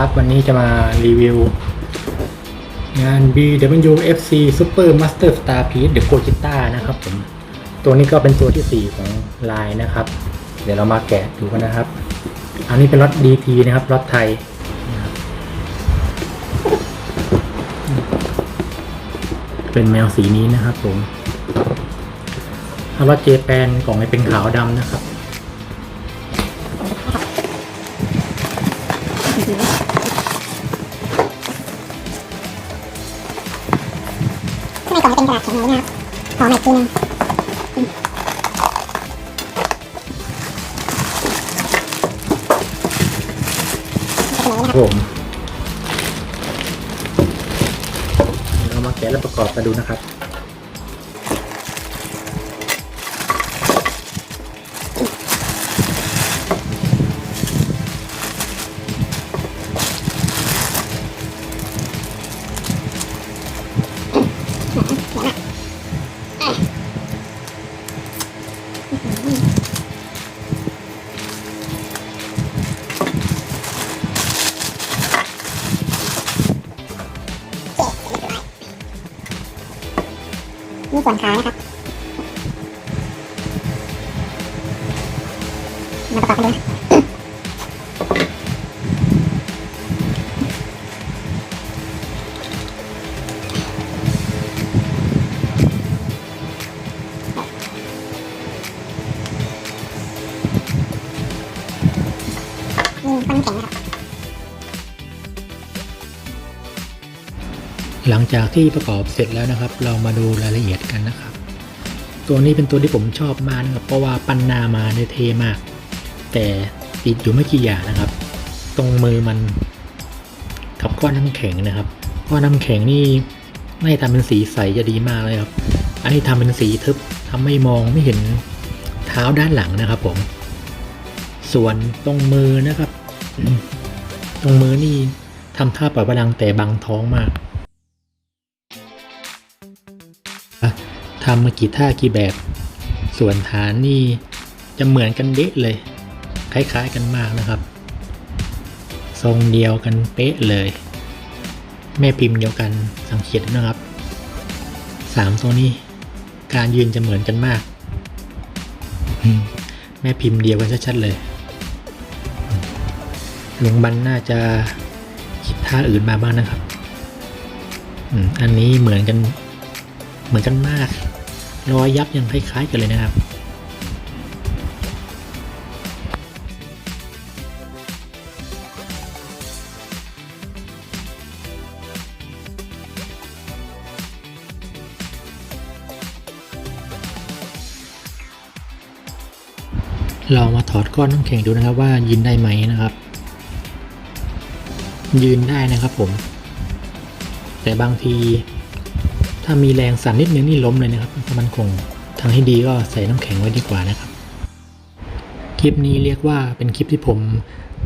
ครับ วันนี้จะมารีวิว งาน BWFC Super Master Star Piece The Gogita นะครับผม ตัวนี้ก็เป็นตัวที่ 4 ของลายนะครับ เดี๋ยวเรามาแกะดูกันนะครับ อันนี้เป็นรถ DT นะครับรถไทยเป็นแมวสีนี้นะครับผมถ้ารถเจแปนกล่องจะเป็นขาวดำนะครับ ข้างในกล่องจะเป็นกระดาษแข็งเลยนะครับขอใหม่ทีนึงผมเรามาแกะและประกอบกันดูนะครับ นี่ส่วนขานะครับมาประกอบกันดูนะนี่ก้อนแข็งนะครับ หลังจากที่ประกอบเสร็จแล้วนะครับ เรามาดูรายละเอียดกันนะครับ ตัวนี้เป็นตัวที่ผมชอบมากนะครับเพราะว่าปั้นนามาได้เทมาก แต่ติดอยู่ไม่กี่อย่างนะครับ ตรงมือมันกับก้อนน้ำแข็งนะครับก้อนน้ำแข็งนี่ไม่ทำเป็นสีใสจะดีมากเลยครับ อันนี้ทำเป็นสีทึบทำให้มองไม่เห็นเท้าด้านหลังนะครับ ผม ส่วนตรงมือนะครับ ตรงมือนี่ทำท่าปล่อยพลังแต่บังท้องมาก ทำมากี่ท่ากี่แบบ ส่วนฐานนี่จะเหมือนกันเดะเลย คล้ายๆกันมากนะครับ ทรงเดียวกันเป๊ะเลย แม่พิมพ์เดียวกันสังเกตนะครับสามตัวนี้การยืนจะเหมือนกันมาก แม่พิมพ์เดียวกันชัดๆเลยอืมลุงบันน่าจะคิดท่าอื่นมาบ้างนะครับ อันนี้เหมือนกัน เหมือนกันมาก รอยยับยังคล้ายๆกันเลยนะครับเรามาถอดก้อนน้ำแข็งดูนะครับว่ายืนได้ไหมนะครับ ยืนได้นะครับผม แต่บางที ถ้ามีแรงสั่นนิดนึงนี่ล้มเลยนะครับถ้ามันคงทางที่ดีก็ใส่น้ำแข็งไว้ดีกว่านะครับ คลิปนี้เรียกว่าเป็นคลิปที่ผม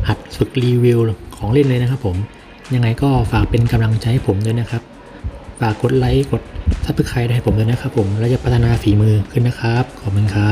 หัดฝึกรีวิวของเล่นเลยนะครับผม ยังไงก็ฝากเป็นกำลังใจให้ผมด้วยนะครับ ฝากกดไลค์กดซับสไครต์ให้ผมด้วยนะครับผม แล้วจะพัฒนาฝีมือขึ้นนะครับ ขอบคุณครับ